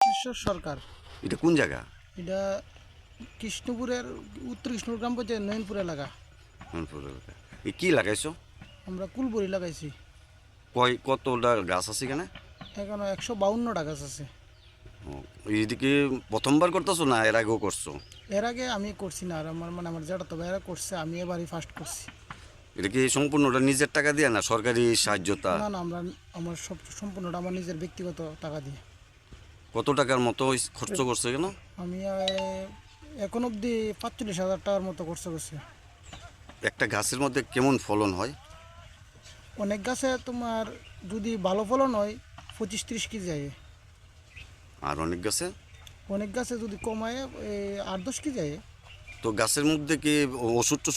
ঈশ্বর সরকার। এটা কোন জায়গা? এটা কৃষ্ণপুরের উত্তর কৃষ্ণপুর গ্রাম পঞ্চায়েত নয়নপুর এলাকা। রংপুর এলাকা। এ কি লাগাইছো? আমরা কুলবরি লাগাইছি। কয় কতটা গাছ আছে এখানে? এখানে একশো বাউন্নটা গাছ আছে। ও, এইদিকে প্রথমবার করতেছো না এর আগেও করছ? এর আগে আমি করছি না আর আমার মানে আমার যেটা তবে এরা করছে আমি এবারই ফার্স্ট করছি। এটা কি সম্পূর্ণটা নিজের টাকা দিয়ে না সরকারি সাহায্যতা? না না আমরা আমার সব সম্পূর্ণটা আমার নিজের ব্যক্তিগত টাকা দিয়ে। কত টাকার মতো খরচ করছে কেন? আমি এখন অবধি পাঁচচল্লিশ হাজার টাকার মতো খরচ করছি। একটা গাছের মধ্যে কেমন ফলন হয়? অনেক গাছে তোমার যদি ভালো ফলন হয় পঁচিশ ত্রিশ কেজি যায়। আর অনেক গাছে? অনেক গাছে যদি কমায় আট দশ কেজি যায়। তো গাছের মধ্যে কি ওষুধ টষুধ